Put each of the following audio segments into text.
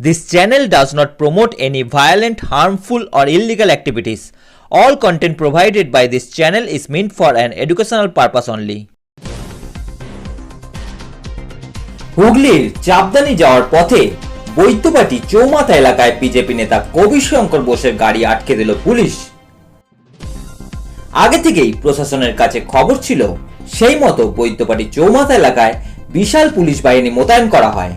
This channel does not promote any violent, harmful, or illegal activities. All content provided by this channel is meant for an educational purpose only. হুগলির চাপদানি যাওয়ার পথে বৈদ্যবাটি চৌমাথা এলাকায় BJP নেতা কবির শঙ্কর বোসের গাড়ি আটকে দিল পুলিশ আগে থেকেই প্রশাসনের কাছে খবর ছিল সেই মতো বৈদ্যবাটি চৌমাথা এলাকায় বিশাল পুলিশ বাহিনী মোতায়েন করা হয়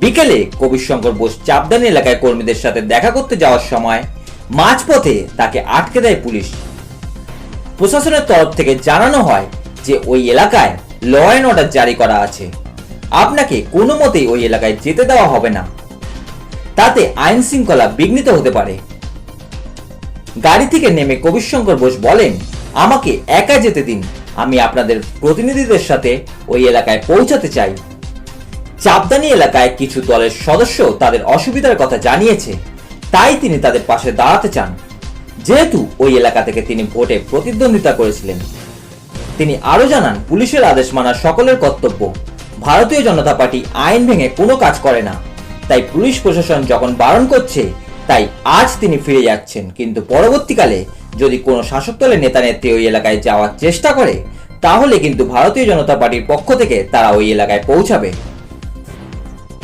বিকেলে কবির শঙ্কর বোস চাপদানি এলাকায় কর্মীদের সাথে দেখা করতে যাওয়ার সময় মাঝপথে তাকে আটকে দেয় পুলিশ। প্রশাসনের তরফ থেকে জানানো হয় যে ওই এলাকায় ল অ্যান্ড অর্ডার জারি করা আছে। আপনাকে কোনো মতেই ওই এলাকায় যেতে দেওয়া হবে না। তাতে আইন শৃঙ্খলা বিঘ্নিত হতে পারে। গাড়ি থেকে নেমে কবিশঙ্কর বোস বলেন, আমাকে একা যেতে দিন। আমি আপনাদের প্রতিনিধিদের সাথে ওই এলাকায় পৌঁছাতে চাই। চাপদানি এলাকায় কিছু দলের সদস্য তাদের অসুবিধার কথা জানিয়েছে। তাই তিনি তাদের পাশে দাঁড়াতে চান। যেহেতু ওই এলাকা থেকে তিনি ভোটে প্রতিদ্বন্দ্বিতা করেছিলেন। তিনি আরও জানান, পুলিশের আদেশ মানা সকলের কর্তব্য। ভারতীয় জনতা পার্টি আইন ভেঙে কোনো কাজ করে না। তাই পুলিশ প্রশাসন যখন বারণ করছে, তাই আজ তিনি ফিরে যাচ্ছেন। কিন্তু পরবর্তীকালে যদি কোনো শাসক দলের নেতা নেত্রী ওই এলাকায় যাওয়ার চেষ্টা করে, তাহলে কিন্তু ভারতীয় জনতা পার্টির পক্ষ থেকে তারা ওই এলাকায় পৌঁছাবে।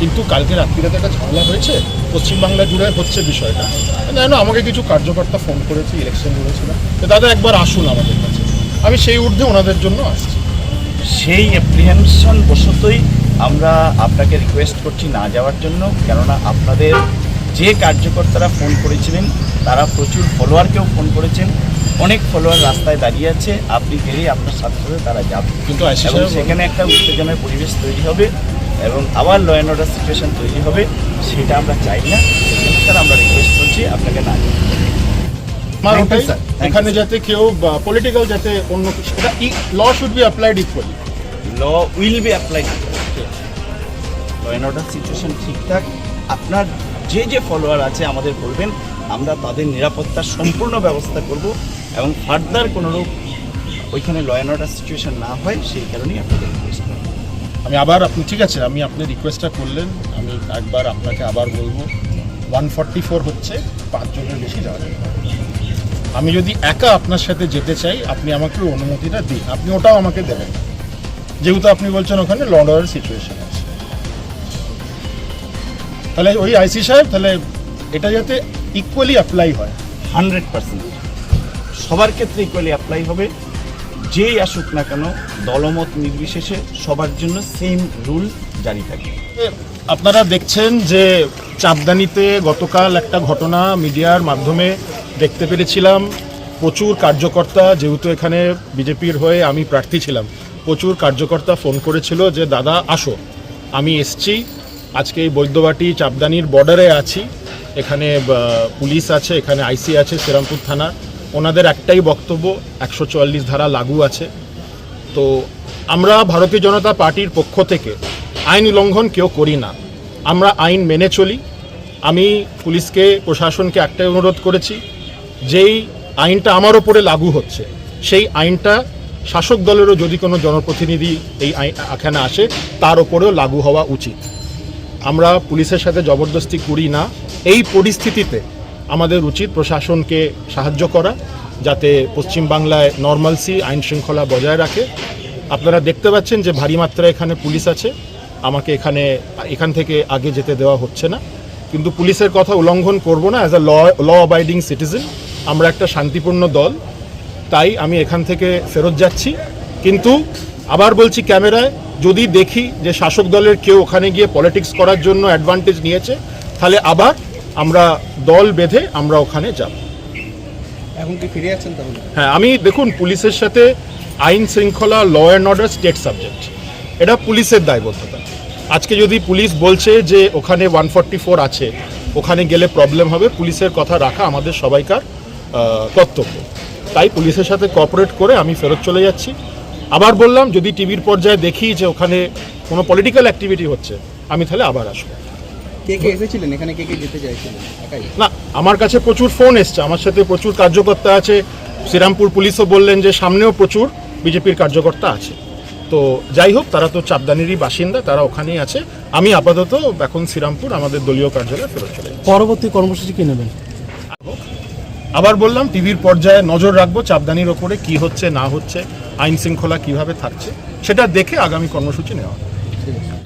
কিন্তু কালকে রাত্রিরাতে একটা ঝামেলা হয়েছে। পশ্চিমবাংলা জুড়ে হচ্ছে বিষয়টা। যেন আমাকে কিছু কার্যকর্তা ফোন করেছে ইলেকশন করেছিল তো দাদা একবার আসুন আমাদের কাছে। আমি সেই ঊর্ধ্বে ওনাদের জন্য আসছি। সেই অ্যাপ্রিহেনশন বশতই আমরা আপনাকে রিকোয়েস্ট করছি না যাওয়ার জন্য কেননা আপনাদের যে কার্যকর্তারা ফোন করেছিলেন তারা প্রচুর ফলোয়ারকেও ফোন করেছেন। অনেক ফলোয়ার রাস্তায় দাঁড়িয়ে আছে। আপনি গেলেই আপনার সাথে সাথে তারা যাবে। কিন্তু সেখানে একটা উত্তেজনার পরিবেশ তৈরি হবে। এবং আবার ল অ্যান্ড অর্ডার সিচুয়েশন তৈরি হবে সেটা আমরা চাই না। স্যার আমরা রিকোয়েস্ট করছি আপনাকে না. এখানে যাতে কেউ পলিটিক্যাল যাতে অন্য কিছু এটা law should be applied equally law will be applied law and order situation ঠিকঠাক। আপনার যে যে ফলোয়ার আছে আমাদের বলবেন আমরা তাদের নিরাপত্তার সম্পূর্ণ ব্যবস্থা করব এবং ফার্দার কোনোরূপ ওইখানে ল অ্যান্ড অর্ডার সিচুয়েশন না হয় সেই কারণেই আপনাদের আমি আবার আপনি, ঠিক আছে, আমি আপনি রিকোয়েস্টটা করলেন, আমি একবার আপনাকে আবার বলব। ওয়ান ফর্টি ফোর হচ্ছে, পাঁচজনের বেশি যাওয়া যাবে আমি যদি একা আপনার সাথে যেতে চাই, আপনি আমাকে অনুমতিটা দিন। আপনি ওটাও আমাকে দেবেন। যেহেতু আপনি বলছেন ওখানে ল অর্ডার সিচুয়েশন আছে। তাহলে ওই আইসি সাহেব, তাহলে এটা যাতে ইকুয়ালি অ্যাপ্লাই হয়। হান্ড্রেড পার্সেন্ট সবার ক্ষেত্রে ইকুয়ালি অ্যাপ্লাই হবে। যেই আসুক না কেন, দলমত নির্বিশেষে সবার জন্য সেম রুল জারি থাকে। আপনারা দেখছেন যে চাপদানিতে গতকাল একটা ঘটনা মিডিয়ার মাধ্যমে দেখতে পেরেছিলাম। প্রচুর কার্যকর্তা, যেহেতু এখানে বিজেপির হয়ে আমি প্রার্থী ছিলাম, প্রচুর কার্যকর্তা ফোন করেছিল যে, দাদা, আসো। আমি এসছি। আজকে এই বৈদ্যবাটি চাপদানির বর্ডারে আছি। এখানে পুলিশ আছে, এখানে আইসি আছে, শ্রীরামপুর থানা। ওনাদের একটাই বক্তব্য, একশো চুয়াল্লিশ ধারা লাগু আছে। তো আমরা ভারতীয় জনতা পার্টির পক্ষ থেকে আইন লঙ্ঘন কেউ করি না। আমরা আইন মেনে চলি। আমি পুলিশকে, প্রশাসনকে একটাই অনুরোধ করেছি, যেই আইনটা আমার ওপরে লাগু হচ্ছে, সেই আইনটা শাসক দলেরও যদি কোনো জনপ্রতিনিধি এই এখানে আসে, তার ওপরেও লাগু হওয়া উচিত। আমরা পুলিশের সাথে জবরদস্তি করি না। এই পরিস্থিতিতে আমাদের উচিত প্রশাসনকে সাহায্য করা যাতে পশ্চিমবাংলায় নর্মালসি আইন শৃঙ্খলা বজায় রাখে। আপনারা দেখতে পাচ্ছেন যে ভারী মাত্রায় এখানে পুলিশ আছে। আমাকে এখানে, এখান থেকে আগে যেতে দেওয়া হচ্ছে না। কিন্তু পুলিশের কথা উল্লঙ্ঘন করব না as a law law অবাইডিং citizen আমরা একটা শান্তিপূর্ণ দল। তাই আমি এখান থেকে ফেরত যাচ্ছি। কিন্তু আবার বলছি ক্যামেরায়, যদি দেখি যে শাসক দলের কেউ ওখানে গিয়ে পলিটিক্স করার জন্য অ্যাডভান্টেজ নিয়েছে, তাহলে আবার আমরা দল বেঁধে আমরা ওখানে যাব। এখন কি ফিরে যাচ্ছেন তাহলে? হ্যাঁ আমি দেখুন পুলিশের সাথে আইন শৃঙ্খলা law and order state subject এটা পুলিশের দায়বদ্ধতা। আজকে যদি পুলিশ বলছে যে ওখানে ওয়ান ফর্টি ফোর আছে ওখানে গেলে প্রবলেম হবে পুলিশের কথা রাখা আমাদের সবাইকার কর্তব্য। তাই পুলিশের সাথে কোঅপারেট করে আমি ফেরত চলে যাচ্ছি। আবার বললাম যদি টিভির পর্যায়ে দেখি যে ওখানে কোনো পলিটিক্যাল অ্যাক্টিভিটি হচ্ছে আমি তাহলে আবার আসব। কে কে এসেছিলেন? এখানে কে কে যেতে চাইছিলেন? একাই? না আমার কাছে প্রচুর ফোন এসছে। আমার সাথে প্রচুর কার্যকর্তা আছে। শ্রীরামপুর পুলিশও বললেন যে সামনেও প্রচুর বিজেপির কার্যকর্তা আছে। তো যাই হোক তারা তো চাপদানিরই বাসিন্দা তারা ওখানেই আছে। আমি আপাতত এখন শ্রীরামপুর আমাদের দলীয় কার্যালয়ে ফেরত চলে পরবর্তী কর্মসূচি কি নেবেন? আবার বললাম টিভির পর্যায়ে নজর রাখব চাপদানির ওপরে কি হচ্ছে না হচ্ছে আইন শৃঙ্খলা কীভাবে থাকছে সেটা দেখে আগামী কর্মসূচি নেওয়া হবে। ঠিক আছে।